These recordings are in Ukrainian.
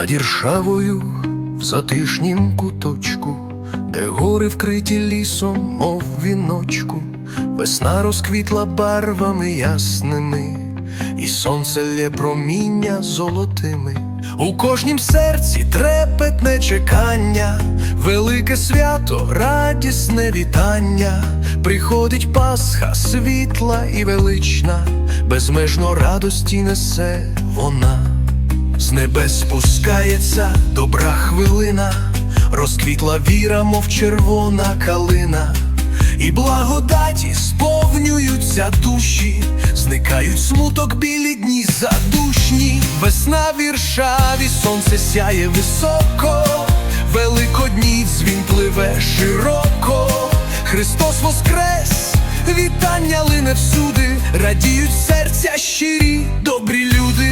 Над Іршавою в затишнім куточку, де гори вкриті лісом, мов віночку, весна розквітла барвами ясними, і сонце лє проміння золотими. У кожнім серці трепетне чекання, велике свято, радісне вітання, приходить Пасха, світла і велична, безмежно радості несе вона. З небес спускається добра хвилина, розквітла віра, мов червона калина, і благодаті сповнюються душі, зникають смуток білі дні задушні, весна в Іршаві, сонце сяє високо, великодні дзвін пливе широко, Христос воскрес, вітання лине всюди, радіють серця щирі, добрі люди.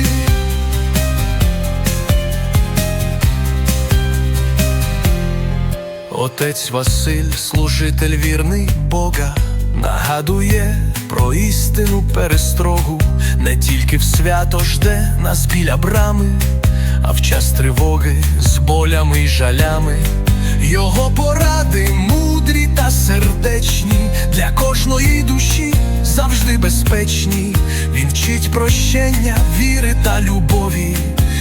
Отець Василь, служитель вірний Бога, нагадує про істину перестрогу, не тільки в свято жде нас біля брами, а в час тривоги з болями й жалями. Його поради мудрі та сердечні, для кожної душі завжди безпечні. Він вчить прощення, віри та любові,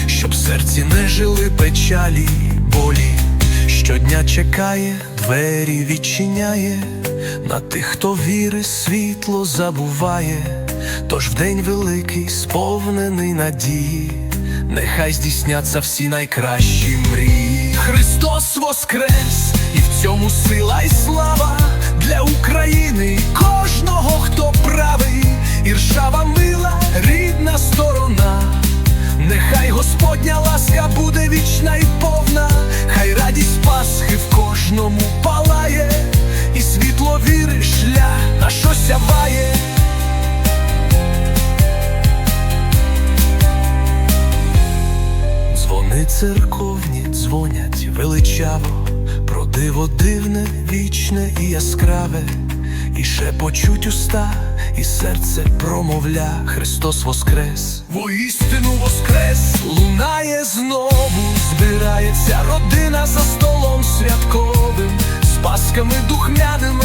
щоб серці не жили печалі, болі. Щодня чекає, двері відчиняє, на тих, хто віри, світло забуває, тож в день великий, сповнений надії, нехай здійсняться всі найкращі мрії. Христос воскрес, і в цьому сила й слава для України, і кожного, хто правий, іршава мила, рідна сторона. Нехай Господня ласка буде вічна і повна, осяває. Дзвони церковні дзвонять величаво, про диво дивне, вічне і яскраве, і ще почуть уста, і серце промовля. Христос Воскрес, воістину Воскрес, лунає знову, збирається родина за столом святковим, з пасками духмяними,